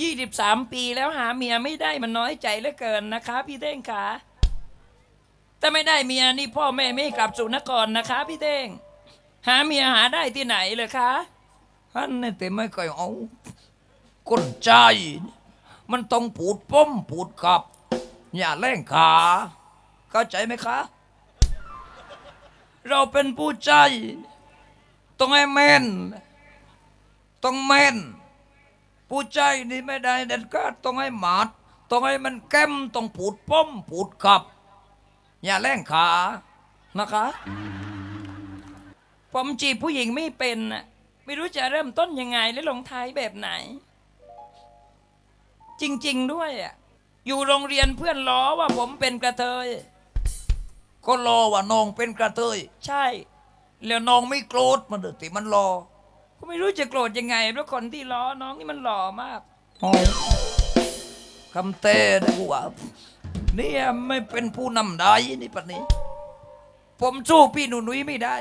ยี่สิบสามปีแล้วหาเมียไม่ได้มันน้อยใจเหลือเกินนะคะ พี่เท่งขาถ้าไม่ได้เมียนี่พ่อแม่ไม่ให้กลับสู่นครนะคะ พี่เท่ง หาเมียหาได้ที่ไหนเลยคะฮันนี่แต่ไม่เคยเอาคนใจ มันต้องปูดป้มปูดกับ อย่าแล่งขา เข้าใจไหมคะ เราเป็นผู้ใจ ต้องให้แม่น ต้องแม่น ผู้ใจนี่ไม่ได้เด็ดขาดต้องให้หมาดต้องให้มันแก้มต้องปูดป้อมปูดกับ อย่าแล่งขานะคะผมจีบผู้หญิงไม่เป็นน่ะไม่รู้จะเริ่มต้นยังไงและลงท้ายแบบไหน จริง ๆ ด้วยอะอยู่โรงเรียนเพื่อนล้อว่าผมเป็นกระเทย ก็รอว่าน้องเป็นกระเทย ใช่ แล้วน้องไม่โกรธมันเดือดติมันรอ ก็ไม่รู้จะโกรธยังไง เพราะคนที่ล้อน้องนี่มันหล่อมากคำเต้นะกูว่าเนี่ยไม่เป็นผู้นำได้นี่ปะนี้ ผมสู้พี่หนูนุ้ยไม่ได้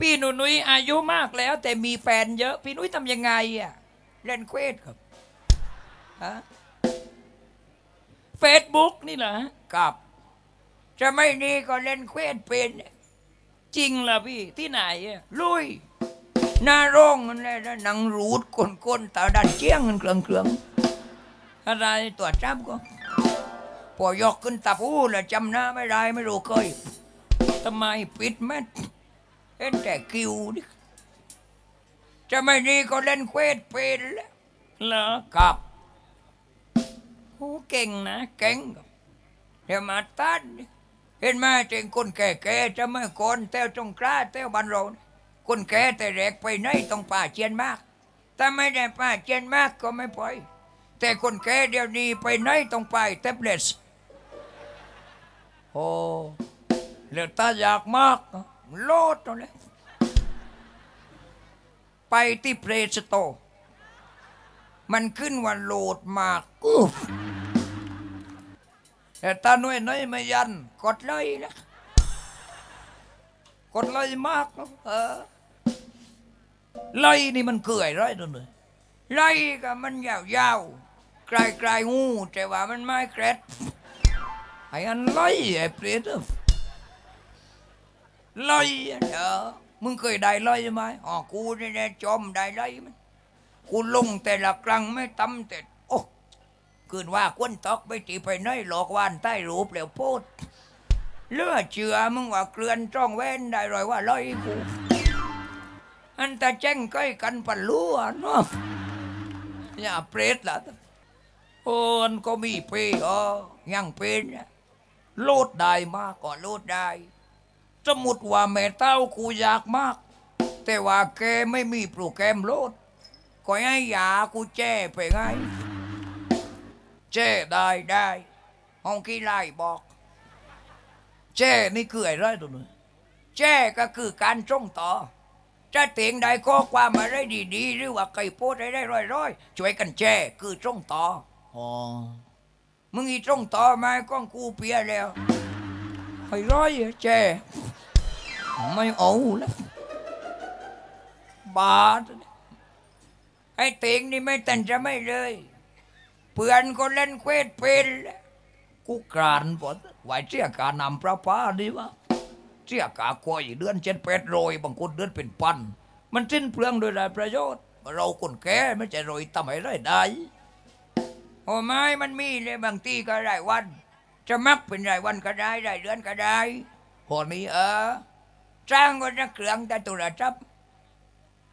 พี่หนูนุ้ยอายุมากแล้ว แต่มีแฟนเยอะ พี่นุ้ยทำยังไงอะเล่นเควสครับฮะเฟซบุ๊กนี่เหรอกับจะไม่นี่ก็เล่นเควสเป็น จริงเหรอพี่ที่ไหนอะลุยหน้าโรงนั่นแหละนะหนังรูดก้นๆตาดันเจียงเงินเครื่องเครื่องๆอะไรตัวจำก็พอยกขึ้นตาพูแล้วจำหน้าไม่ได้ไม่รู้เคยทำไมปิดแม่นเห็นแต่คิวนี่จะไม่นี่ก็เล่นเควสเป็นแล้วเหรอครับโอ้เก่งนะเก่งครับเดี๋ยวมาตัดนี่ เห็นไหมเจงคนแก่ๆจะไม่คนเต้วจงกล้าเต้วบันโรนคนแก่แต่แรกไปไหนต้องป่าเจียนมาก ถ้าไม่ได้ป่าเจียนมากก็ไม่ปล่อย แต่คนแก่เดี๋ยวนี้ไปไหนต้องไปแท็บเล็ตโอ้เหลือตาอยากมากโลดตรงนี้ไปที่เพลสโต มันขึ้นว่าโหลดมากอุ๊บ แต่ตาหน่วยน้อยไม่ยัน กดเลยนะกดเลยมากนะเออไล่นี่มันเกื่อยไรตัวหนึ่งไล่ก็มันยาวๆไกลไกลๆงูแต่ว่ามันไม่เกร็ดไอ้อันไล่ไอ้เปรตอะไล่อะเด้อมึงเคยได้ไล่ไหมอ๋อกูนี่แน่จอมได้ไล่มันกูลงแต่ละครั้งไม่ตำแต่ คืนว่าควนตอกไปตีไปน้อยหลอกวานใต้รูปแล้วโพดเลือเชื่อมึงว่าเกลือนจ้องแว่นได้รอยว่าลอยกูอันตาแจ้งก้อยกันปันลัวเนาะอย่าเปรตละโอนก็มีเปย์อ๋อยังเป็นโลดได้มากก็โลดได้สมมุติว่าแม่เต้ากูอยากมาก แต่ว่าแกไม่มีโปรแกรมโลดก็ให้ยากูแจ้ไปไง เจ้ได้ได้ห้องกี้ไล่บอก เจ้นี่คืออะไรตัวนึงเจ้ก็คือการส่งต่อ จะเตียงใดข้อความอะไรดีๆ หรือว่าใครโพสต์อะไรร้อยๆ ช่วยกันแจ้คือส่งต่ออ๋อมึงอีส่งต่อมาก้องกูเปียแล้วให้ร้อยอะแจ้ไม่เอาแล้วบาทไอ้เตียงนี่ไม่ตันจะไม่เลย เพื่อนก็เล่นเควสเป็นแล้วกูกรานปดไหวเสียกานำพระป้าดีวะเสียกาคอยเดือนเจ็ดแปดโรยบางคนเดือนเป็นพัน มันสิ้นเปลืองโดยไรประโยชน์ เราคนแก่ไม่ใช่โรยทำให้ไรได้โอ้ไม่มันมีเลยบางทีก็รายวัน จะมักเป็นรายวันก็ได้รายเดือนก็ได้พอนี้เออจ้างก็จะเครื่องแต่ตัวละจับ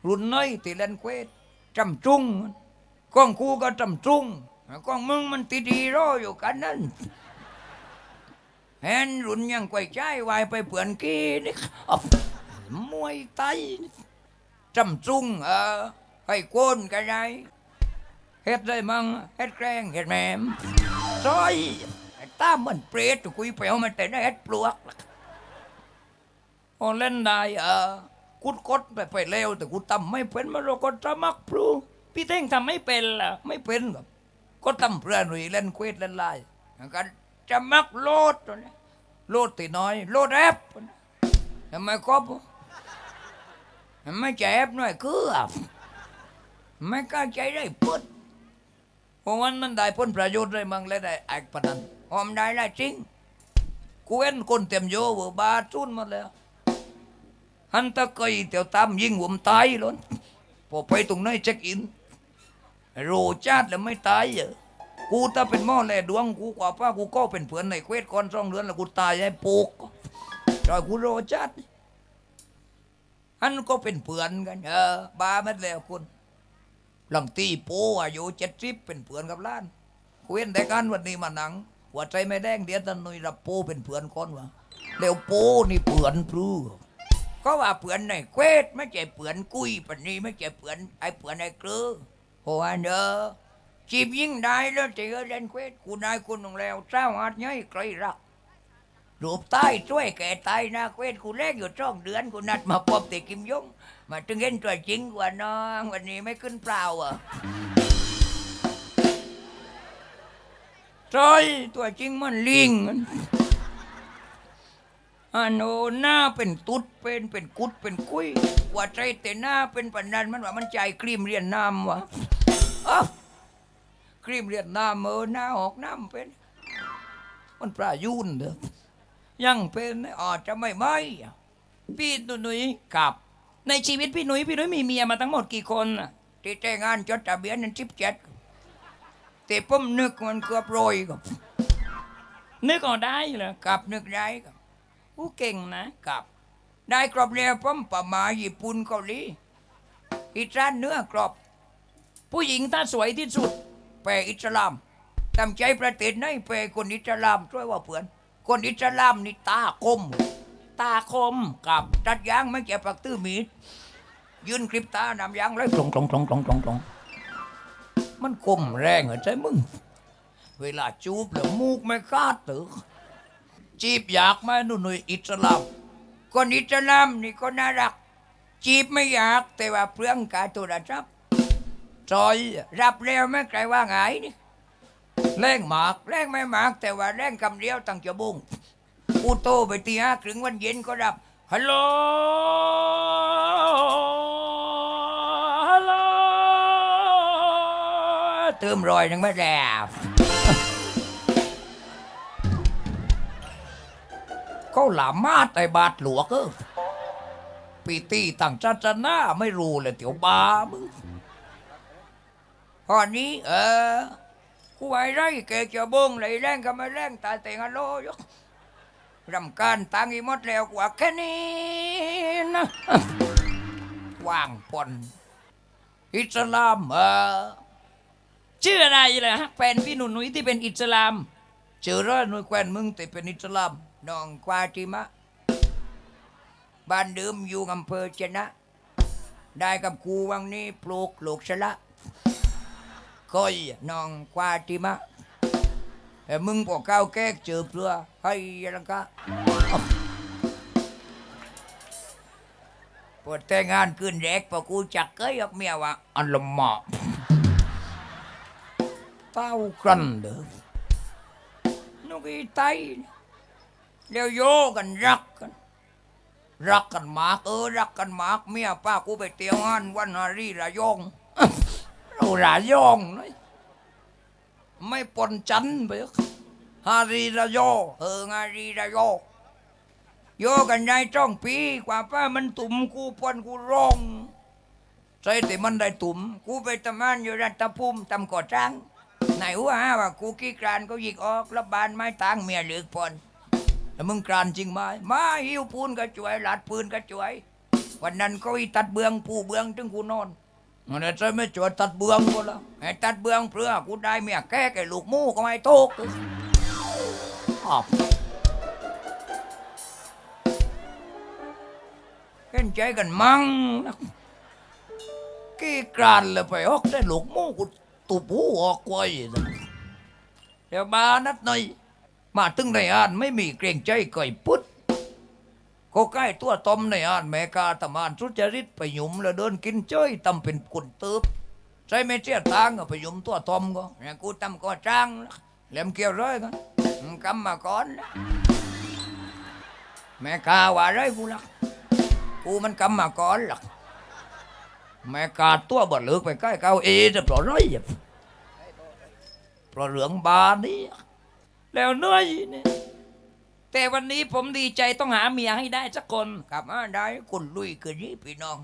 รุ่นน้อยที่เล่นเควสจำจุ้งก้องกูก็จำจุ้ง กล้องมึงมันตีดีรออยู่กันนั่นเห็นรุนยังไกวใจวายไปเปื่อนกี้นี่อ๊บมวยไตจำจุ้งเออให้โกนกันไดเฮ็ดได้มั่งเฮ็ดแกล้งเฮ็ดแหมมซอยไอ้ตามันเปรตคุยไปเอามันแต่ได้เฮ็ดปลวกโอเล่นได้เออกุดกดไปไปเร็วแต่กูทำไม่เป็นมันเราก็จะมักพลูพี่เท่งทำไม่เป็นล่ะไม่เป็นครับ ก็ทำเพื่อนหนุ่ยเล่นเควสเล่นไลน์กันจะมักโลดตัวนี้โลดตีน้อย โลดแอปทำไมครบทำไมจแอปหน่อยคือไม่กล้าใจได้พุดเพราะวันมันได้ผลประโยชน์เลยมั่งและได้ไอ้ปนันหอมได้ได้จริงกูเห็นคนเต็มโยเวอร์บาจุนมดแล้วหันตะเกยเตียวตามยิงผมตายล้นพอไปตรงนั้นเช็คอิน โรชาติแล้วไม่ตายเหรอกูถ้าเป็นหม้อแล่ดวงกูกว่าป้ากูก็เป็นเพื่อนในเควสก่อนสองเดือนแล้วกูตายไอ้ปูกจอยกูโรชาติอันก็เป็นเพื่อนกัน เออ บามันแล้วคุณหลังตีโป้อายุเจ็ดสิบเป็นเพื่อนกับล้านเคุยแต่กันวันนี้มาหนัง หัวใจไม่แดงเดียวตันนุยรับโป้เป็นเพื่อนคนวะแล้วโป้นี่เพื่อนพรูก็ว่าเพื่อนในเควสไม่ใช่เพื่อนกุยปันนี้ไม่ใช่เพื่อนไอ้เพื่อนไอ้เกลือ เพราะว่าเนอจีบยิ่งได้แล้วเจอเล่นเควสกูนายคุณของแล้วเจ้าหัดย่อยใครรักรูปใต้ช่วยแก่ตายนะเควสกูแรกอยู่ช่องเดือนกูนัดมาพบต่กิมยงมาถึงเห็นตัวจริงกว่าน้องวันนี้ไม่ขึ้นเปล่าอะใช่ตัวจริงมันลิงอันโนหน้าเป็นตุ๊ดเป็นเป็นกุดเป็นกุ้ย ว่าใจแต่หน้าเป็นปันนันมันว่ามันใจครีมเรียนน้ำวะอ้าวครีมเรียนน้ำเออหน้าออกน้ำเป็น มันปลายุ่นเด้อยังเป็นอาจจะไม่ไหมพี่หนุ่ยกับ ในชีวิตพี่หนุ้ยพี่หนุ้ยมีเมียมาทั้งหมดกี่คนน่ะที่แต่งงานจดทะเบียนนั้นสิบเจ็ดแต่ผมนึกมันเกือบโรยกับนึกออกได้เหรอกับนึกได้กับอู้เก่งนะกับ ได้กรอบแล้วผมประมาญี่ปุ่นเกาหลีอิสานเนื้อกรอบ ผู้หญิงถ้าสวยที่สุดแปรอิสลามตามใจประเทศไหนแปรคนอิสลามช่วยว่าเพื่อน คนอิสลามนี่ตาคม ตาคมกับตัดยางไม่แก่ปักตื้อมีดยืนคลิปตานำยางเลยตรงตรงตรงตรงตรงตรงมันคมแรงเหรอใช่มึง เวลาจูบแล้วมูกไม่คาดตือจีบอยากไหมหนุ่นอิสลาม คนอิสลามนี่ก็น่ารัก จีบไม่อยากแต่ว่าเปลืองการโทรศัพท์จอยรับแล้วไม่ไกลว่าไงนี่แรงหมากแรงไม่หมากแต่ว่าแรงคำเดียวตั้งจะบุ้งกูโตไปตีห้าครึ่งวันเย็นก็รับฮัลโหลฮัลโหลเติมรอยหนึงไม่แลบ เขาหลามาแต่บาดหลวกเออปีตีต่างศาสนาไม่รู้เลยเตี๋ยวบามึงตอนนี้ เออกูไอ้ไรแกจะบงเลยแรงก็ไม่แรงตาแต่งฮัลโลยกรำการตังอีหมดแล้วกว่าแค่นี้นะว่างปนอิสลามเออชื่ออะไรเหรอฮะแฟนพี่หนุ่นุ้ยที่เป็นอิสลามเจอร้อยหน่วยแควนมึงแต่เป็นอิสลาม น้องควาติมะ บ้านเดิมอยู่อำเภอชนะ ได้กับครูวังนี้ปลูกลูกชละก้อยน้องควาติมะแต่มึงพอก้าวแก้เจอเพื่อให้ยังกะพอแต่งานขึ้นแรกพอกูจักเกยอกเมียว่าอันละหมาะเต้ากันเด้อนุกีไต เดี๋ยวโยกันรักกัน รักกันมาก เออรักกันมาก เมียป้ากูไปเตียวงานวันฮารีระยองเราระยองเลยไม่ปนจันไปฮารีระยองเออฮารีระยองโยกันได้จ้องปีกว่าป้ามันตุ่มกูปนกูร้องใช่แต่มันได้ตุ่มกูไปทำงานอยู่รัฐภูมิทำก่อจ้างไหนว่าว่ากูขี้กรานก็หยิกออกรับบานไม้ตางเมียเหลือกปน แล้วมึงกรานจริงไหมมาหิ้วปูนก็จ่วย หลาดปืนก็จ่วย วันนั้นก็อีตัดเบืองปูเบืองถึงกูนอนมันจะไม่จวยตัดเบืองกูละไอ้ตัดเบืองเพื่อกูได้เมียแก้ไก่ลูกมูก็ไม่ทุกข์อ้าวเห็นใจกันมั่งนะกี่กรานเลยไปออกได้หลูกมูกูตุบหูออกไว้เดี๋ยวมานัดหน่อย มาถึงในอ่านไม่มีเกรงใจก่อยพุดก็ใกล้ตัวตอมในอ่านแม่กาตำอ่านสุจริตไปหยุมแล้วเดินกินเจ้ยตำเป็นคนเติบใช่ไม่เชี่ยทางก็ไปหยุมตัวตอมก็เนี่ยกูตำก็จ้างเหลี่ยมเกี่ยวร้อยกันกำมาก่อนแม่กาว่าไรกูล่ะกูมันกำมาก่อนหรอกแม่กาตัวบดเลือกไปใกล้เก้าเอจะปล่อยร้อยอยปล่อยเหลืองบานนี่ แล้วเหน้อยเนี่ยแต่วันนี้ผมดีใจต้องหาเมียให้ได้สักคนกลับมาได้คุณลุยคืนนี้พี่น้อง